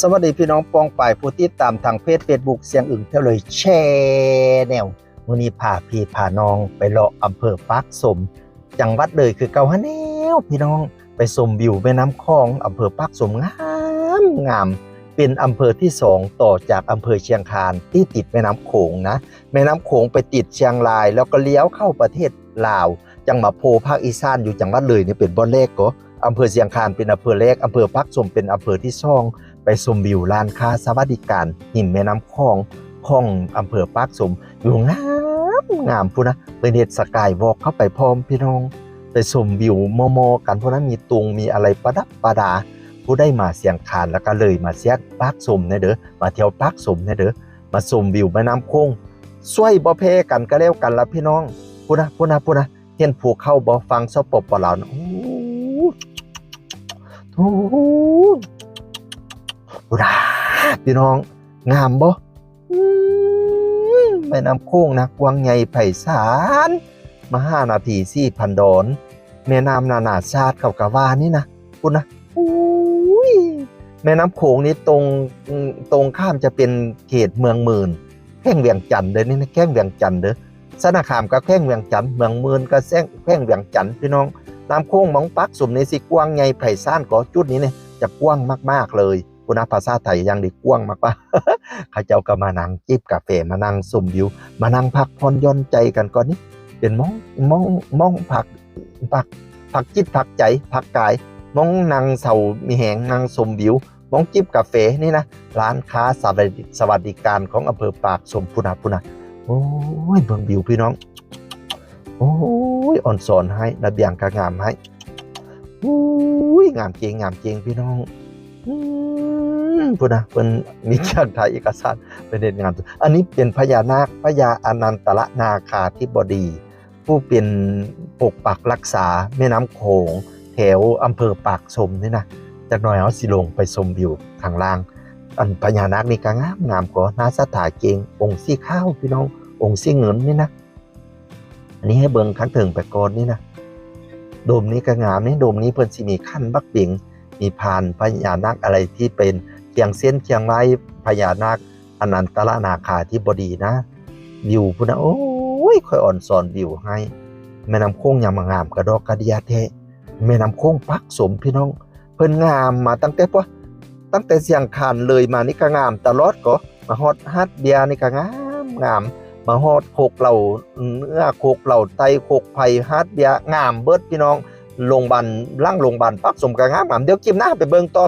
สวัสดีพี่น้องปองป่ายผู้ติดตามทางเพจ Facebook เสียงอึ่งเท่าเลยแชร์แนวมือนี้พาพี่พาน้องไปเลาะอำเภอปากสม จังหวัดเลยคือเกาฮะแนวพี่น้องไปชมวิวแม่น้ำคลองอำเภอปากสมงามงาม เป็นอำเภอที่สองต่อจากอำเภอเชียงคานที่ติดแม่น้ำโขงนะ แม่น้ำโขงไปติดเชียงราย แล้วก็เลี้ยวเข้าประเทศลาว จังมาโพภาคอีสานอยู่จังหวัดเลยนี่เป็นบ่อนแรกก็อำเภอเชียงคานเป็นอำเภอแรกอำเภอปักสมเป็นอำเภอที่สอง ไปชมวิวลานค้าสวัสดิการ หินแม่น้ำคลองคลองอำเภอปากสมอยู่งามงามพูนะเป็นเฮ็ดสกายวอล์กเข้าไปพร้อมพี่น้องไปชมวิวมอมอกันพวกนั้นมีตุงมีอะไรประดับประดา ผู้ได้มาเสียงคานแล้วก็เลยมาเสียกปากสมเนี่ยเด้อมาเที่ยวปากสมเนี่ยเด้อมาชมวิวแม่น้ำโขงช่วยบ่เพกันก็แล้วกันละพี่น้องพูนะพูนะพูนะเห็นภูเข้าบ่ฟังสปปลาวนะโอ้โห ราพี่น้อง งามบ่แม่น้ำโค้งนะกวางใหญ่ไพศาลมาห้านาทีสี่พันดอนแม่น้ำนานาชาติเขากะว่านี่นะคุณนะอุ้ยแม่น้ำโขงนี่ตรงตรงข้ามจะเป็นเขตเมืองมื่นแข้งเวียงจันทน์เด้อนี่นะแข้งเวียงจันทน์เด้อสนาขามก็แข้งเวียงจันทน์เมืองมื่นก็แซงแข้งเวียงจันทน์พี่น้องน้ำโค้งหมองปักสมในสิกว้างใหญ่ไพศาลก็จุดนี้เนี่ยจะกว้างมากๆเลย คุณภาษาไทยยังด้กว้างมากปะเขาเจ้าก็มานั่งจิบกาแฟมานั่งสุมวิว มานั่งพักผ่อนย่อนใจกันก่อนนี่เป็นมองมองมองผักผักผักจิตผักใจผักกายมองนางเสามีแหงนางสมวิวมองจิบกาแฟนี่นะร้านค้าสวัสดิสวัสดิการของอำเภอปากสมพุนาพุนาโอ้ยเบิ่งวิวพี่น้อง โอ้ยอ่อนสอนให้ระเบียงกระงามให้โอ้ยงามจริงงามจริงพี่น้อง พูดนะเพิ่นมีการถ่ายเอกสารเป็นเด็นงานอันนี้เป็นพญานาคพญาอนันตละนาคาธิบดี ผู้เป็นปกปักรักษาแม่น้ำโขงแถวอำเภอปากสมนี่นะจากหน่อยเอาสิลงไปชมวิวข้างล่าง อันพญานาคนี่ก็งามงามกว่านาสถาเกงองค์สีข้าวพี่น้ององค์สีเงินนี่นะอันนี้ให้เบิ่งขั้นถึงไปก่อนนี่นะโดมนี้ก็งามนี่โดมนี้เพิ่นสิมีขั้นบักปิง มีพานพญานาคอะไรที่เป็นเคียงเส้นเคียงไม้พญานาคอนันตละนาคาที่บดีนะวิวพุนะโอ้ยค่อยอ่อนสอนวิวให้ แม่น้ำโค้งยามงามกระดอกกระเดียเทแม่น้ำโค้งปักสมพี่น้อง เพิ่นงามมาตั้งแต่ปะตั้งแต่เสียงคานเลยมานี่ก็งามตลอดก็มาฮอดฮัดเบียนี่ก็งามงามมาฮอดโคกเหล่าเนื้อโคกเหล่าไตโคกไผ่ฮัดเบียงามเบิดพี่น้อง โรงพยาบาลร่างโรงพยาบาลปักสมกระงามงามเดี๋ยวกิมหน้าไปเบิ่งต่อ